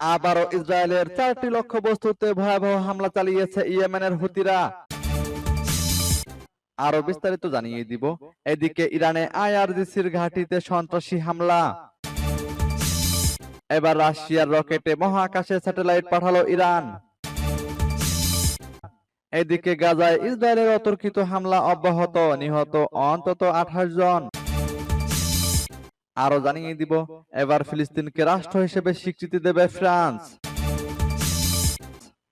আবারও ইসরায়েলের চারটি লক্ষ্য বস্তুতে ভয়াবহ হামলা চালিয়েছে ইয়েমেনের হুতিরা। আরও বিস্তারিত জানিয়ে দিব। এদিকে ইরানে আইআরজিসির ঘাঁটিতে সন্ত্রাসী হামলা। এবার রাশিয়ার রকেটে মহাকাশে স্যাটেলাইট পাঠালো ইরান। এদিকে গাজায় ইসরায়েলের অতর্কিত হামলা অব্যাহত। নিহত অন্তত আঠাশ জন। আরও জানিয়ে দিব, এবার ফিলিস্তিনকে রাষ্ট্র হিসেবে স্বীকৃতি দেবে ফ্রান্স।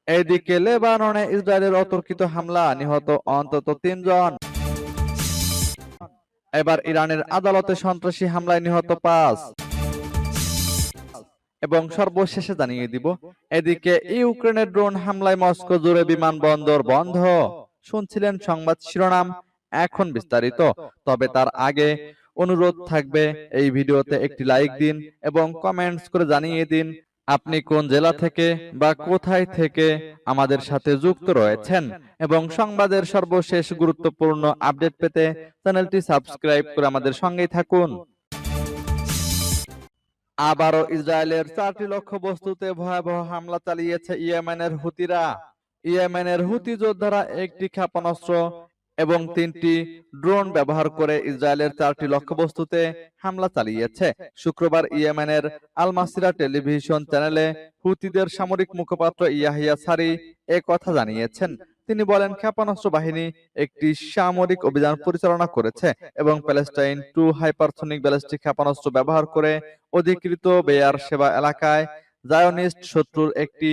এদিকে লেবাননে ইসরায়েলের অতর্কিত হামলা, নিহত অন্তত তিনজন। এবার ইরানের আদালতে সন্ত্রাসী হামলায় নিহত পাঁচ। এবং সর্বশেষে জানিয়ে দিব, এদিকে ইউক্রেনের ড্রোন হামলায় মস্কো জুড়ে বিমানবন্দর বন্ধ। শুনছিলেন সংবাদ শিরোনাম, এখন বিস্তারিত। তবে তার আগে অনুরোধ থাকবে এই ভিডিওতে একটি লাইক দিন এবং কমেন্টস করে জানিয়ে দিন আপনি কোন জেলা থেকে বা কোথায় থেকে আমাদের সাথে যুক্ত রয়েছেন এবং সংবাদের সর্বশেষ গুরুত্বপূর্ণ আপডেট পেতে চ্যানেলটি সাবস্ক্রাইব করে আমাদের সঙ্গেই থাকুন। আবারও ইসরায়েলের চারটি লক্ষ্য বস্তুতে ভয়াবহ হামলা চালিয়েছে ইয়েমেনের হুতিরা। ইয়েমেনের হুতি যোদ্ধারা একটি ক্ষেপণাস্ত্র এবং তিনটি ড্রোন ব্যবহার করে ইসরায়েলের চারটি লক্ষ্যবস্তুতে হামলা চালিয়েছে। শুক্রবার ইয়েমেনের আলমাসিরা টেলিভিশন চ্যানেলে হুতিদের সামরিক মুখপাত্র ইয়াহিয়া সারি এ কথা জানিয়েছেন। তিনি বলেন ক্ষেপণাস্ত্র বাহিনী একটি সামরিক অভিযান পরিচালনা করেছে এবং প্যালেস্টাইন টু হাইপারসনিক ব্যালিস্টিক ক্ষেপণাস্ত্র ব্যবহার করে অধিকৃত বেয়ার সেবা এলাকায় জায়নিস্ট শত্রুর একটি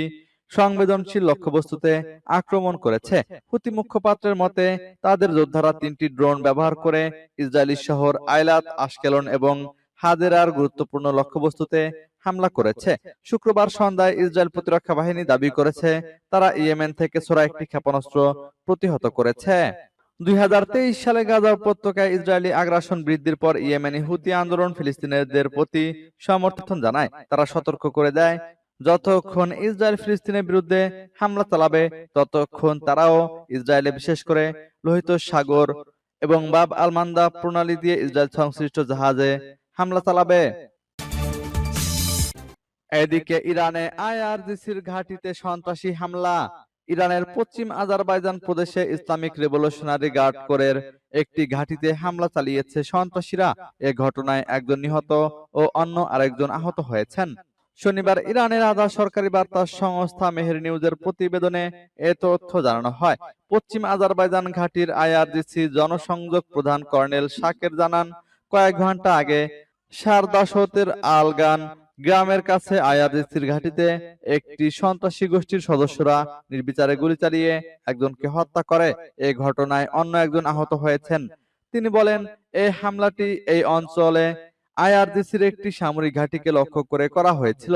সংবেদনশীল লক্ষ্যবস্তুতে আক্রমণ করেছে। হুতি মুখপাত্রের মতে, তাদের যোদ্ধারা তিনটি ড্রোন ব্যবহার করে ইসরায়েলি শহর আইলাত, আশকেলন এবং হাদেরার গুরুত্বপূর্ণ লক্ষ্যবস্তুতে হামলা করেছে। শুক্রবার সন্ধ্যায় ইসরায়েল প্রতিরক্ষা বাহিনী দাবি করেছে, তারা ইয়েমেন থেকে ছোড়া একটি ক্ষেপণাস্ত্র প্রতিহত করেছে। দুই হাজার তেইশ সালে গাজা উপত্যকায় ইসরায়েলি আগ্রাসন বৃদ্ধির পর ইয়েমেনি হুতি আন্দোলন ফিলিস্তিনিদের প্রতি সমর্থন জানায়। তারা সতর্ক করে দেয় যতক্ষণ ইসরায়েল ফিলিস্তিনের বিরুদ্ধে হামলা চালাবে ততক্ষণ তারাও ইসরায়েলে বিশেষ করে লোহিত সাগর এবং বাব আলমান্দা প্রণালী দিয়ে ইসরায়েল সংশ্লিষ্ট জাহাজে হামলা চালাবে। এদিকে ইরানে আইআরজিসির ঘাঁটিতে সন্ত্রাসী হামলা। ইরানের পশ্চিম আজারবাইজান প্রদেশে ইসলামিক রেভলিউশনারি গার্ড কোরের একটি ঘাঁটিতে হামলা চালিয়েছে সন্ত্রাসীরা। এ ঘটনায় একজন নিহত ও অন্য আরেকজন আহত হয়েছেন। শনিবার ইরানের আধা সরকারি বার্তা সংস্থা মেহের নিউজের প্রতিবেদনে এ তথ্য জানানো হয়। পশ্চিম আজারবাইজান ঘাটির আইআরজিসি জনসংযোগ প্রধান কর্নেল শাকের জানান, কয়েক ঘণ্টা আগে সারদাসতের আলগান গ্রামের কাছে আইআরজিসির ঘাটিতে একটি সন্ত্রাসী গোষ্ঠীর সদস্যরা নির্বিচারে গুলি চালিয়ে একজনকে হত্যা করে। এই ঘটনায় অন্য একজন আহত হয়েছেন। তিনি বলেন এই হামলাটি এই অঞ্চলে আইআরজিসির একটি সামরিক ঘাঁটিকে লক্ষ্য করে করা হয়েছিল।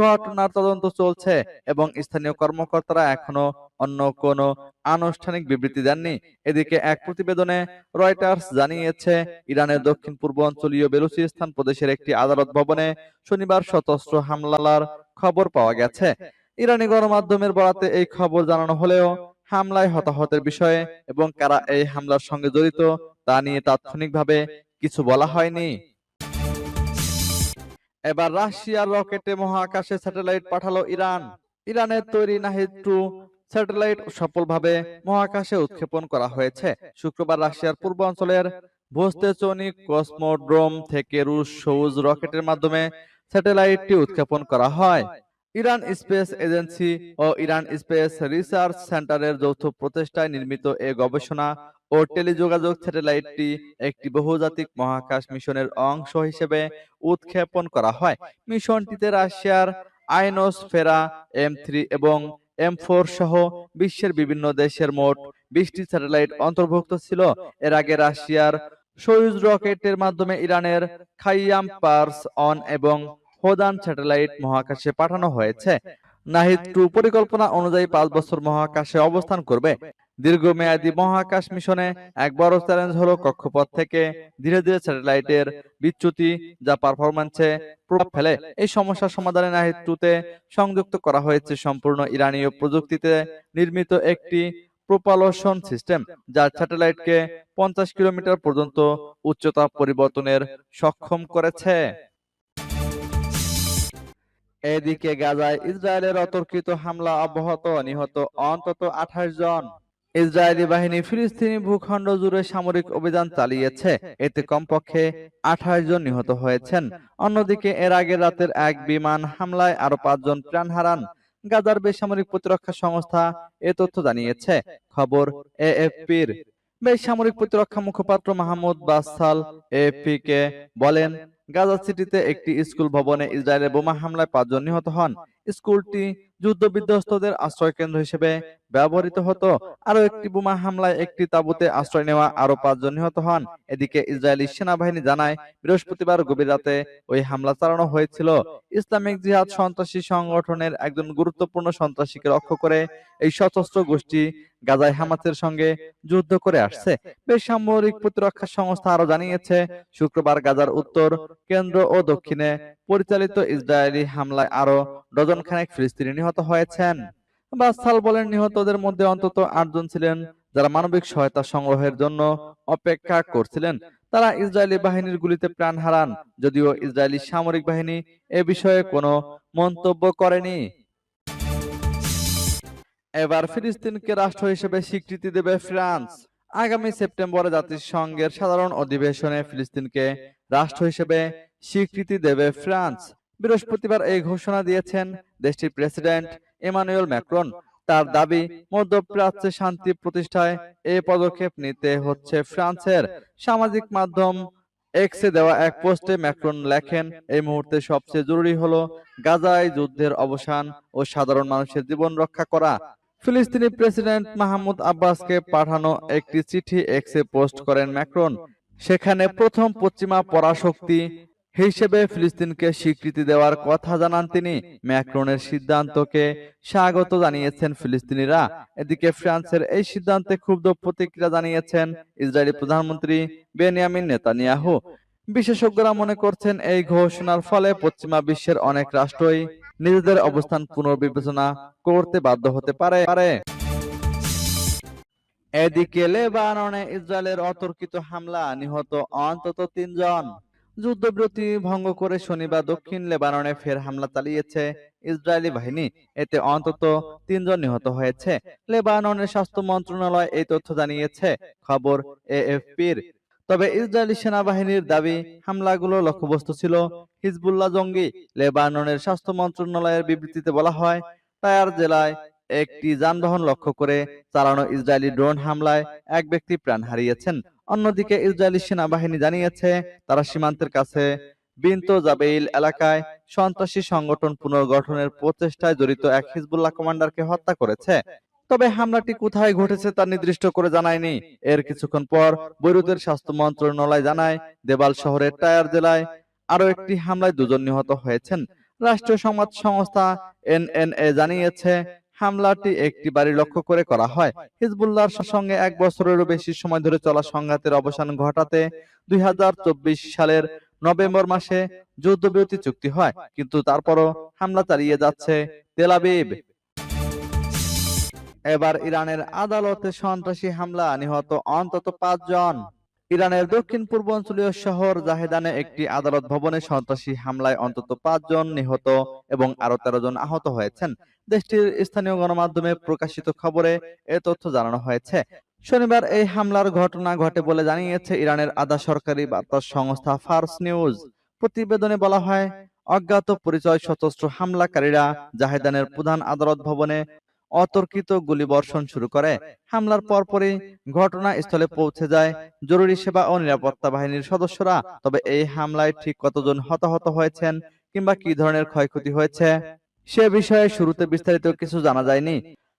ঘটনার তদন্ত চলছে এবং স্থানীয় কর্মকর্তারা এখনও অন্য কোনো আনুষ্ঠানিক বিবৃতি দেননি। এদিকে এক প্রতিবেদনে রয়টার্স জানিয়েছে ইরানের দক্ষিণ পূর্ব অঞ্চলীয় বেলুচিস্তান প্রদেশের একটি আদালত ভবনে শনিবার সশস্ত্র হামলার খবর পাওয়া গেছে। ইরানি গণমাধ্যমের বরাতে এই খবর জানানো হলেও হামলায় হতাহতের বিষয়ে এবং কারা এই হামলার সঙ্গে জড়িত তা নিয়ে তাৎক্ষণিকভাবে কিছু বলা হয়নি। এবার রাশিয়ার রকেটে মহাকাশে স্যাটেলাইট পাঠালো ইরান। ইরানের তৈরি নাহিদ টু স্যাটেলাইট সফলভাবে মহাকাশে উৎক্ষেপণ করা হয়েছে। শুক্রবার রাশিয়ার পূর্ব অঞ্চলের ভোস্তেচনিক কসমোড্রোম থেকে রুশ সবুজ রকেটের মাধ্যমে স্যাটেলাইটটি উৎক্ষেপণ করা হয়। ইরান স্পেস এজেন্সি ও ইরান স্পেস রিসার্চ সেন্টারের যৌথ প্রচেষ্টায় নির্মিত এ গবেষণা ও টেলিযোগাযোগ স্যাটেলাইটটি একটি বহুজাতিক মহাকাশ মিশনের অংশ হিসেবে উৎক্ষেপণ করা হয়। মিশনটিতে রাশিয়ার আইনোসফেরা, এম থ্রি এবং এম ফোর সহ বিশ্বের বিভিন্ন দেশের মোট বিশটি স্যাটেলাইট অন্তর্ভুক্ত ছিল। এর আগে রাশিয়ার সয়ুজ রকেটের মাধ্যমে ইরানের খাইয়াম পার্স অন এবং হোদান স্যাটেলাইট মহাকাশে পাঠানো হয়েছে। নাহিদ টু পরিকল্পনা অনুযায়ী পাঁচ বছর মহাকাশে অবস্থান করবে। দীর্ঘমেয়াদী মহাকাশ মিশনে এক বড় চ্যালেঞ্জ হলো কক্ষপথ থেকে ধীরে ধীরে স্যাটেলাইটের বিচ্যুতি যা পারফরম্যান্সে প্রভাব ফেলে। এই সমস্যার সমাধানে নাহিদ টুতে সংযুক্ত করা হয়েছে সম্পূর্ণ ইরানীয় প্রযুক্তিতে নির্মিত একটি প্রোপালশন সিস্টেম, যা স্যাটেলাইটকে পঞ্চাশ কিলোমিটার পর্যন্ত উচ্চতা পরিবর্তনের সক্ষম করেছে। এদিকে গাজায় ইসরায়েলের অতর্কিত হামলা অব্যাহত, নিহত অন্তত আঠাশ জন। ইসরায়েলি বাহিনী ফিলিস্তিনি ভূখণ্ড জুড়ে সামরিক অভিযান চালিয়েছে। এতে কমপক্ষে আঠাশ জন নিহত হয়েছেন। অন্যদিকে এর আগে রাতের এক বিমান হামলায় আরও পাঁচজন প্রাণ হারান। গাজার বেসামরিক প্রতিরক্ষা সংস্থা এ তথ্য জানিয়েছে। খবর এএফপির। বেসামরিক প্রতিরক্ষা মুখপাত্র মাহমুদ বাসাল এএফপি কে বলেন, গাজা সিটিতে একটি স্কুল ভবনে ইসরায়েলের বোমা হামলায় পাঁচজন নিহত হন। স্কুলটি যুদ্ধবিধ্বস্তদের আশ্রয় কেন্দ্র হিসেবে ব্যবহৃত হতো। আরও একটি বোমা হামলায় একটি তাঁবুতে আশ্রয় নেওয়া আরও পাঁচজন নিহত হন। এদিকে ইসরায়েলি সেনাবাহিনী জানায়, বৃহস্পতিবার গভীর রাতে ওই হামলা চালানো হয়েছিল। ইসলামিক জিহাদ সন্ত্রাসী সংগঠনের একজন গুরুত্বপূর্ণ সন্ত্রাসীকে লক্ষ্য করে এই সশস্ত্র গোষ্ঠী গাজায় হামাসের সঙ্গে যুদ্ধ করে আসছে। বেসামরিক প্রতিরক্ষা সংস্থা আরও জানিয়েছে, শুক্রবার গাজার উত্তর, কেন্দ্র ও দক্ষিণে পরিচালিত ইসরায়েলি হামলায় আরও ডজন খানেক ফিলিস্তিনি নিহত হয়েছেন। বাসাল বলেন, নিহতদের মধ্যে অন্তত আটজন ছিলেন যারা মানবিক সহায়তা সংগ্রহের জন্য অপেক্ষা করছিলেন। তারা ইসরায়েলি বাহিনীর গুলিতে প্রাণ হারান, যদিও ইসরায়েলি সামরিক বাহিনী এ বিষয়ে কোনো মন্তব্য করেনি। এবার ফিলিস্তিনকে রাষ্ট্র হিসেবে স্বীকৃতি দেবে ফ্রান্স। আগামী সেপ্টেম্বরে জাতিসংঘের সাধারণ অধিবেশনে ফিলিস্তিনকে রাষ্ট্র হিসেবে স্বীকৃতি দেবে ফ্রান্স। বৃহস্পতিবার এই ঘোষণা দিয়েছেন দেশটির প্রেসিডেন্ট ইমানুয়েল ম্যাক্রন। তার দাবি, মধ্যপ্রাচ্যে শান্তি প্রতিষ্ঠায় এই পদক্ষেপ নিতে হচ্ছে ফ্রান্সের সামাজিক মাধ্যম এক্সে দেওয়া এক পোস্টে ম্যাক্রন লেখেন, এই মুহূর্তে সবচেয়ে জরুরি হলো গাজায় যুদ্ধের অবসান ও সাধারণ মানুষের জীবন রক্ষা করা। ফিলিস্তিনি প্রেসিডেন্ট মাহমুদ আব্বাসকে পাঠানো একটি চিঠি এক্সে পোস্ট করেন ম্যাক্রন। সেখানে প্রথম পশ্চিমা পরাশক্তি হিসেবে ফিলিস্তিনকে স্বীকৃতি দেওয়ার কথা জানান তিনি। ম্যাক্রনের সিদ্ধান্তকে স্বাগত জানিয়েছেন ফিলিস্তিনিরা। এদিকে ফ্রান্সের এই সিদ্ধান্তে ক্ষুব্ধ প্রতিক্রিয়া জানিয়েছেন ইসরায়েলি প্রধানমন্ত্রী বেনিয়ামিন নেতানিয়াহু। বিশেষজ্ঞরা মনে করছেন এই ঘোষণার ফলে পশ্চিমা বিশ্বের অনেক রাষ্ট্রই নিজেদের অবস্থান পুনর্বিবেচনা করতে বাধ্য হতে পারে। এদিকে লেবাননে ইসরায়েলের অতর্কিত হামলা নিহত অন্তত তিনজন। যুদ্ধবিরতি ভঙ্গ করে শনিবার দক্ষিণ লেবাননে ফের হামলা চালিয়েছে ইসরায়েলি বাহিনী। এতে অন্তত তিনজন নিহত হয়েছে। লেবাননের স্বাস্থ্য মন্ত্রণালয় এই তথ্য জানিয়েছে। খবর এএফপির। তবে ইসরায়েলি সেনাবাহিনীর দাবি, হামলাগুলো লক্ষ্যবস্তু ছিল হিজবুল্লাহ জঙ্গি। লেবাননের স্বাস্থ্য মন্ত্রণালয়ের বিবৃতিতে বলা হয়, টায়ার জেলায় একটি যানবাহন লক্ষ্য করে চালানো ইসরায়েলি ড্রোন হামলায় এক ব্যক্তি প্রাণ হারিয়েছেন। অন্যদিকে ইসরায়েলি সেনাবাহিনী জানিয়েছে, তারা সীমান্তের কাছে বিন্ত জাবেইল এলাকায় সন্ত্রাসী সংগঠন পুনর্গঠনের প্রচেষ্টায় জড়িত এক হিজবুল্লাহ কমান্ডারকে হত্যা করেছে। তবে হামলাটি কোথায় ঘটেছে তা নির্দিষ্ট করে জানায়নি। এর কিছুক্ষণ পর বৈরুতের স্বাস্থ্য মন্ত্রণালয় জানায়, দেবাল শহরের টায়ার জেলায় আরও একটি হামলায় দুজন নিহত হয়েছেন। রাষ্ট্রীয় সংবাদ সংস্থা এনএনএ জানিয়েছে হামলাটি একটি বাড়ি লক্ষ্য করে করা হয়। হিজবুল্লাহর সঙ্গে এক বছরেরও বেশি সময় ধরে চলা সংঘাতের অবসান ঘটাতে দুই হাজার চব্বিশ সালের নভেম্বর মাসে যুদ্ধবিরতি চুক্তি হয়, কিন্তু তারপরও হামলা চালিয়ে যাচ্ছে তেলাবিব এবার ইরানের আদালতে সন্ত্রাসী হামলা, নিহত অন্তত পাঁচজন। ইরানের দক্ষিণ পূর্বাঞ্চলীয় শহর জাহেদানে একটি আদালত ভবনে সন্ত্রাসী হামলায় অন্তত পাঁচজন নিহত এবং আরও তেরো জন আহত হয়েছেন। দেশটির স্থানীয় গণমাধ্যমে প্রকাশিত খবরে এ তথ্য জানানো হয়েছে। শনিবার এই হামলার ঘটনা ঘটে বলে জানিয়েছে ইরানের আধা সরকারি বার্তা সংস্থা ফার্স নিউজ। প্রতিবেদনে বলা হয়, অজ্ঞাত পরিচয় সশস্ত্র হামলাকারীরা জাহেদানের প্রধান আদালত ভবনে অতর্কিত গুলিবর্ষণ শুরু করে। হামলার পরপরই ঘটনাস্থলে পৌঁছে যায় জরুরি সেবা ও নিরাপত্তা বাহিনীর সদস্যরা। তবে এই হামলায় ঠিক কতজন হতাহত হয়েছেন কিংবা কি ধরনের ক্ষয়ক্ষতি হয়েছে, সে বিষয়ে শুরুতে বিস্তারিত কিছু জানা যায়নি।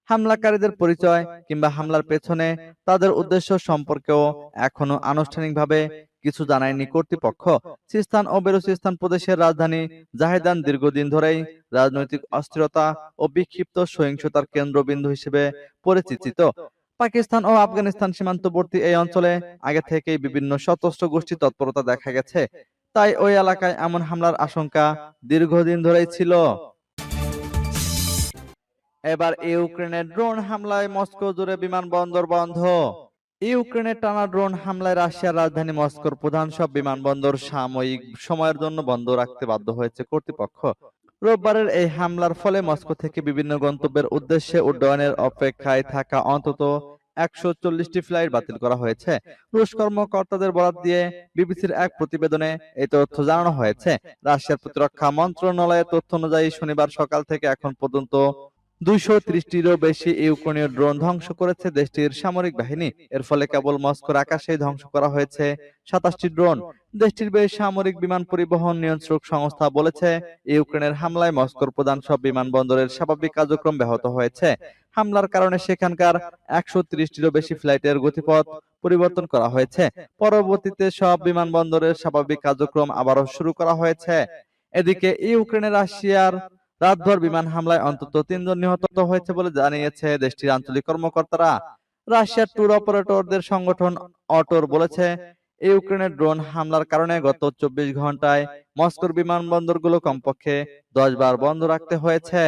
হামলাকারীদের পরিচয় কিংবা হামলার পেছনে তাদের উদ্দেশ্য সম্পর্কেও এখনও আনুষ্ঠানিকভাবে কিছু জানায়নি কর্তৃপক্ষ। সিস্তান ও বেলুচিস্তান প্রদেশের রাজধানী জাহেদান দীর্ঘদিন ধরেই রাজনৈতিক অস্থিরতা ও বিক্ষিপ্ত সহিংসতার কেন্দ্রবিন্দু হিসেবে পরিচিত। পাকিস্তান ও আফগানিস্তান সীমান্তবর্তী এই অঞ্চলে আগে থেকেই বিভিন্ন সশস্ত্র গোষ্ঠী তৎপরতা দেখা গেছে। তাই ওই এলাকায় এমন হামলার আশঙ্কা দীর্ঘদিন ধরেই ছিল। এবার ইউক্রেনের ড্রোন হামলায় মস্কো জুড়ে বিমানবন্দর বন্ধ। ইউক্রেনের টানা ড্রোন হামলায় রাশিয়ার রাজধানী মস্কোর প্রধান সব বিমানবন্দর সাময়িক সময়ের জন্য বন্ধ রাখতে বাধ্য হয়েছে কর্তৃপক্ষ। রোববারের এই হামলার ফলে মস্কো থেকে বিভিন্ন গন্তব্যের উদ্দেশ্যে উড্ডয়নের অপেক্ষায় থাকা অন্তত একশো চল্লিশটি ফ্লাইট বাতিল করা হয়েছে। রুশ কর্মকর্তাদের বরাত দিয়ে বিবিসির এক প্রতিবেদনে এই তথ্য জানানো হয়েছে। রাশিয়ার প্রতিরক্ষা মন্ত্রণালয়ের তথ্য অনুযায়ী শনিবার সকাল থেকে এখন পর্যন্ত দুইশো ত্রিশটিরও বেশি ইউক্রেনীয় ড্রোন ধ্বংস করেছে দেশটির সামরিক বাহিনী। এর ফলে কেবল মস্কোর আকাশেই ধ্বংস করা হয়েছে সাতাশটি ড্রোন। দেশটির বেসামরিক বিমান পরিবহন নিয়ন্ত্রক সংস্থা বলেছে, ইউক্রেনের হামলায় মস্কোর প্রধান সব বিমানবন্দরের স্বাভাবিক কার্যক্রম ব্যাহত হয়েছে। হামলার কারণে সেখানকার একশো ত্রিশটিরও বেশি ফ্লাইটের গতিপথ পরিবর্তন করা হয়েছে। পরবর্তীতে সব বিমানবন্দরের স্বাভাবিক কার্যক্রম আবারও শুরু করা হয়েছে। এদিকে ইউক্রেনের রাশিয়ার রাতভর বিমান হামলায় অন্তত তিনজন নিহত হয়েছে বলে জানিয়েছে দেশটির আঞ্চলিক কর্মকর্তারা। রাশিয়ার ট্যুর অপারেটরদের সংগঠন অটোর বলেছে ইউক্রেনের ড্রোন হামলার কারণে গত চব্বিশ ঘন্টায় মস্কোর বিমানবন্দরগুলো কমপক্ষে দশ বার বন্ধ রাখতে হয়েছে।